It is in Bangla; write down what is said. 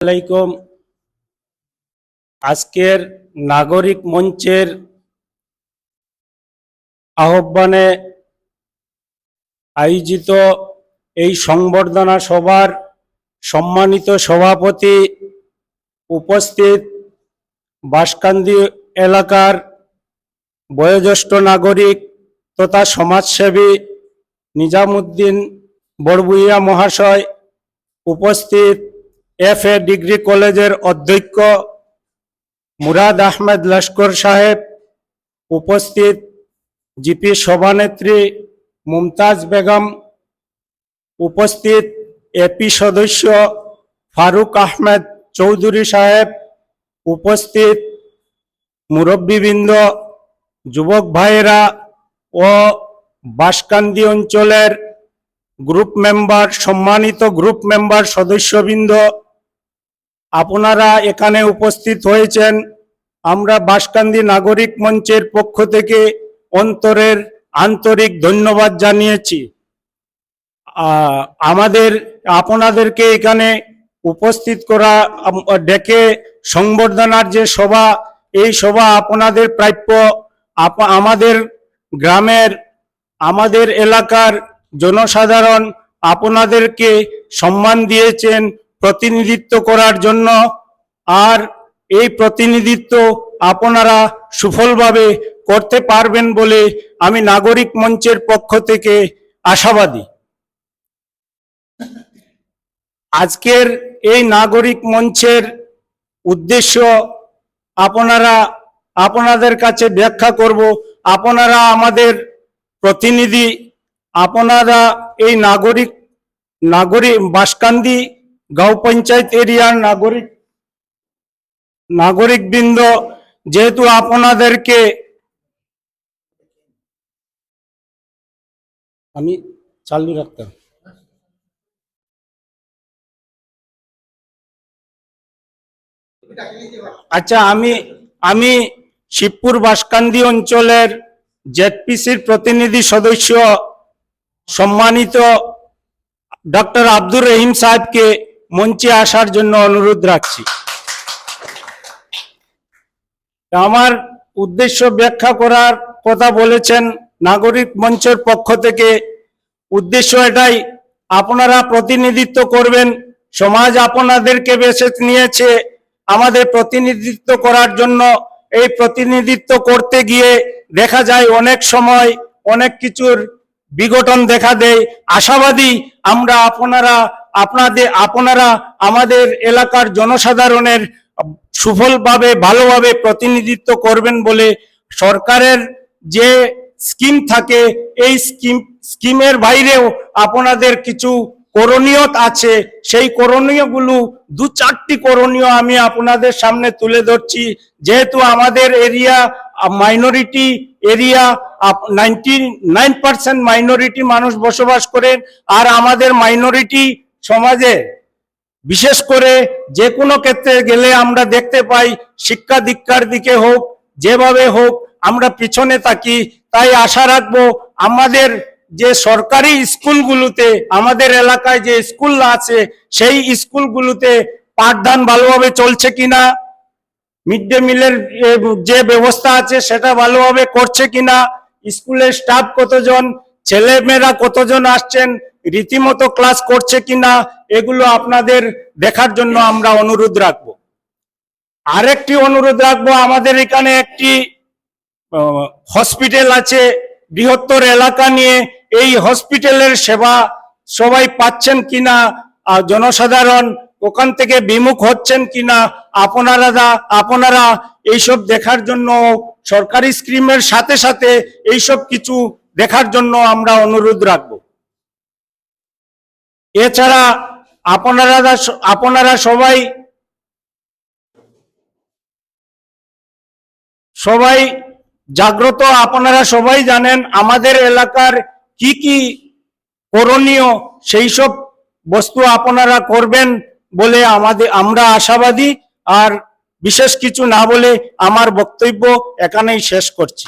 আলাইকুম। আজকের নাগরিক মঞ্চের আহ্বানে আয়োজিত এই সংবর্ধনা সভার সম্মানিত সভাপতি উপস্থিত বাসকান্দি এলাকার বয়োজ্যেষ্ঠ নাগরিক তথা সমাজসেবী নিজামুদ্দিন বড়বুইয়া মহাশয় উপস্থিত এফ এ ডিগ্রি কলেজের অধ্যক্ষ মুরাদ আহমেদ লস্কর সাহেব, উপস্থিত জিপি সভানেত্রী মুমতাজ বেগম, উপস্থিত এপি সদস্য ফারুক আহমেদ চৌধুরী সাহেব, উপস্থিত মুরব্বীবৃন্দ, যুবক ভাইয়েরা ও বাসকান্দি অঞ্চলের গ্রুপ মেম্বার সম্মানিত গ্রুপ মেম্বার সদস্যবৃন্দ আপনারা এখানে উপস্থিত হয়েছেন। আমরা বাসকান্দি নাগরিক মঞ্চের পক্ষ থেকে অন্তরের আন্তরিক ধন্যবাদ জানিয়েছি। আমাদের, আপনাদেরকে এখানে উপস্থিত করা ডেকে সংবর্ধনার যে সভা, এই সভা আপনাদের প্রাপ্য। আমাদের গ্রামের, আমাদের এলাকার জনসাধারণ আপনাদেরকে সম্মান দিয়েছেন প্রতিনিধিত্ব করার জন্য আর এই প্রতিনিধিত্ব আপনারা সুফলভাবে করতে পারবেন বলে আমি নাগরিক মঞ্চের পক্ষ থেকে আশাবাদী। আজকের এই নাগরিক মঞ্চের উদ্দেশ্য আপনারা, আপনাদের কাছে ব্যাখ্যা করব। আপনারা আমাদের প্রতিনিধি, আপনারা এই নাগরিক নাগরিক বাসকান্দি গাঁও পঞ্চায়েত এরিয়ার নাগরিক নাগরিক বৃন্দ যেহেতু আপনাদেরকে আমি চালু রাখতাম। আচ্ছা আমি আমি শিবপুর বাসকান্দি অঞ্চলের জেডপিসির প্রতিনিধি সদস্য সম্মানিত ডক্টর আব্দুর রহিম সাহেবকে মঞ্চে আসার জন্য অনুরোধ রাখছি। আমার উদ্দেশ্য ব্যাখ্যা করার কথা বলেছেন নাগরিক মঞ্চের পক্ষ থেকে। উদ্দেশ্য এটাই, আপনারা প্রতিনিধিত্ব করবেন, সমাজ আপনাদেরকে বেছে নিয়েছে, আমাদের প্রতিনিধিত্ব করার জন্য। এই প্রতিনিধিত্ব করতে গিয়ে দেখা যায় অনেক সময় অনেক কিছুর বিঘটন দেখা দেয়। আশাবাদী আমরা আপনারা আপনাদের, আপনারা আমাদের এলাকার জনসাধারণের সুফলভাবে, ভালোভাবে প্রতিনিধিত্ব করবেন বলে সরকারের যে স্কিম থাকে, এই স্কিম, স্কিমের বাইরেও আপনাদের কিছু করণীয় আছে। সেই করণীয়গুলো দু চারটি করণীয় আমি আপনাদের সামনে তুলে ধরছি। যেহেতু আমাদের area minority area ninety nine percent minority মানুষ বসবাস করেন, আর আমাদের মাইনরিটি সমাজে, বিশেষ করে যে কোনো ক্ষেত্রে গেলে আমরা দেখতে পাই, শিক্ষা দীক্ষার দিকে হোক, যেভাবে হোক, আমরা পিছনে থাকি। তাই আশা রাখব আমাদের যে সরকারি স্কুলগুলোতে, আমাদের এলাকায় যে স্কুল আছে, সেই স্কুলগুলোতে পাঠদান ভালোভাবে চলছে কিনা, মিড ডে মিলের যে ব্যবস্থা আছে, সেটা ভালোভাবে করছে কিনা, স্কুলের স্টাফ কতজন, ছেলেমেয়েরা কতজন আসছেন রীতিমতো ক্লাস করছে কিনা এগুলো আপনাদের দেখার জন্য আমরা অনুরোধ রাখব। আরেকটি অনুরোধ রাখব, আমাদের এখানে একটি হসপিটাল আছে, বৃহত্তর এলাকা নিয়ে। এই হসপিটালের সেবা সবাই পাচ্ছেন কিনা আর জনসাধারণ ওখান থেকে বিমুখ হচ্ছেন কিনা, আপনারা আপনারা এইসব দেখার জন্য, সরকারি স্কিমের সাথে সাথে এইসব কিছু দেখার জন্য আমরা অনুরোধ রাখব। এছাড়া আপনারা আপনারা সবাই সবাই জাগ্রত, আপনারা সবাই জানেন আমাদের এলাকার কি কি করণীয়, সেই সব বস্তু আপনারা করবেন বলে আমাদের, আমরা আশাবাদী। আর বিশেষ কিছু না বলে আমার বক্তব্য এখানেই শেষ করছি।